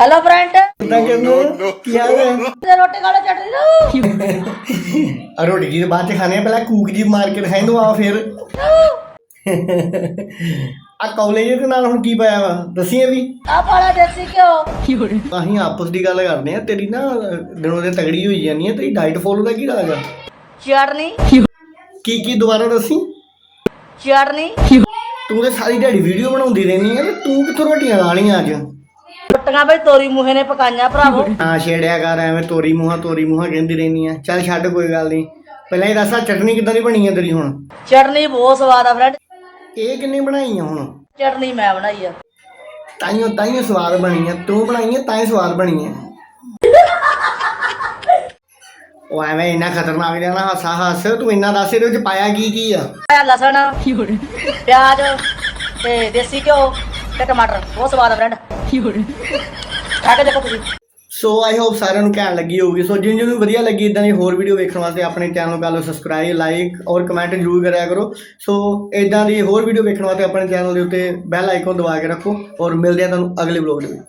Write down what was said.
ਲਓ ਚਟਨੀ ਨੂੰ। ਆ ਰੋਟੀ ਜੀ ਦੇ ਬਾਅਦ ਚ ਖਾਣੇ ਆ ਪਹਿਲਾਂ ਕੂਕ ਜੀ ਮਾਰ ਕੇ ਦਿਖਾਈ ਦੂੰ ਆ ਫਿਰ। ਆ ਕਾਲਜ ਦੇ ਨਾਲ ਹੁਣ ਕੀ ਪਾਇਆ ਵਾ? ਦੱਸੀਏ ਵੀ। ਆ ਪਾਲਾ ਦੇਸੀ ਘਿਓ। ਅਸੀਂ ਆਪਸ ਦੀ ਗੱਲ ਕਰਦੇ ਆ ਤੇਰੀ ਨਾ ਦਿਨੋਂ ਦਿਨ ਤਗੜੀ ਹੋਈ ਜਾਂਦੀ ਹੈ ਤੇਰੀ ਡਾਈਟ ਫੋਲੋ ਦਾ ਕੀ ਰਾਜ ਆ? ਚਟਨੀ। ਕੀ ਕੀ ਦੁਬਾਰਾ ਦੱਸੀ? ਚਟਨੀ। ਤੂੰ ਤੇ ਸਾਰੀ ਦਿਹਾੜੀ ਵੀਡੀਓ ਬਣਾਉਂਦੀ ਰਹਿੰਦੀ ਆ ਤੇ ਤੂੰ ਕਿੱਥੋਂ ਰੋਟੀਆਂ ਲਾ ਲਈਆਂ ਅੱਜ? ਰੋਟੀਆਂ ਬਈ ਤੋਰੀ ਮੂਹੇ ਨੇ ਪਕਾਈਆਂ ਭਰਾਵੋ। ਆ ਛੇੜਿਆ ਕਰ ਐਵੇਂ ਤੋਰੀ ਮੂੰਹਾਂ ਤੋਰੀ ਮੂੰਹਾਂ ਕਹਿੰਦੀ ਰਹਿੰਦੀ ਆ। ਚੱਲ ਛੱਡ ਕੋਈ ਗੱਲ ਨਹੀਂ ਪਹਿਲਾਂ ਇਹ ਦੱਸ ਆਹ ਚਟਨੀ ਕਿੱਦਾਂ ਦੀ ਬਣੀ ਆ ਤੇਰੀ ਹੁਣ? ਚਟਨੀ ਬਹੁਤ ਸਵਾਦ ਆ ਫਰੈਂਡ। ਇਹ ਕਿੰਨੇ ਬਣਾਈ ਆ ਹੁਣ? ਚਟਨੀ ਮੈਂ ਬਣਾਈ ਆ। ਤਾਈਓ ਤਾਈਓ ਸਵਾਦ ਬਣੀ ਆ। ਤੂੰ ਬਣਾਈ ਆ ਤਾਂ ਹੀ ਸਵਾਦ ਬਣੀ ਆ। ਉਹ ਐਵੇਂ ਇੰਨਾ ਖਤਰਨਾਕ ਜਿਹਾ ਨਾ ਹਾਸਾ ਹੱਸ। ਤੂੰ ਇੰਨਾ ਦੱਸ ਇਹਦੇ ਵਿੱਚ ਪਾਇਆ ਕੀ ਕੀ ਆ? ਆਇਆ ਲਸਣ ਪਿਆਜ਼ ਤੇ ਦੇਸੀ ਘਿਓ ਤੇ ਟਮਾਟਰ। ਬਹੁਤ ਸਵਾਦ ਆ ਫਰੈਂਡ। ਖਾ ਕੇ ਦੇਖੋ ਤੁਸੀਂ? ਸੋ ਆਈ ਹੋਪ ਸਾਰਿਆਂ ਨੂੰ ਘੈਂਟ ਲੱਗੀ ਹੋਊਗੀ। ਸੋ ਜਿਨ ਜਿਹਨੂੰ ਵਧੀਆ ਲੱਗੀ ਇਦਾਂ ਦੀ ਹੋਰ ਵੀਡੀਓ ਵੇਖਣ ਵਾਸਤੇ ਆਪਣੇ ਚੈਨਲ ਨੂੰ ਕਰ ਲਓ ਸਬਸਕ੍ਰਾਈਬ ਲਾਈਕ ਔਰ ਕਮੈਂਟ ਜ਼ਰੂਰ ਕਰਿਆ ਕਰੋ। ਸੋ ਇਦਾਂ ਦੀ ਹੋਰ ਵੀਡੀਓ ਵੇਖਣ ਵਾਸਤੇ ਆਪਣੇ ਚੈਨਲ ਦੇ ਉੱਤੇ ਬੈਲ ਆਈਕਨ ਦਬਾ ਕੇ ਰੱਖੋ ਔਰ ਮਿਲਦੇ ਆ ਤੁਹਾਨੂੰ ਅਗਲੇ ਵਲੋਗ ਦੇ ਵਿੱਚ।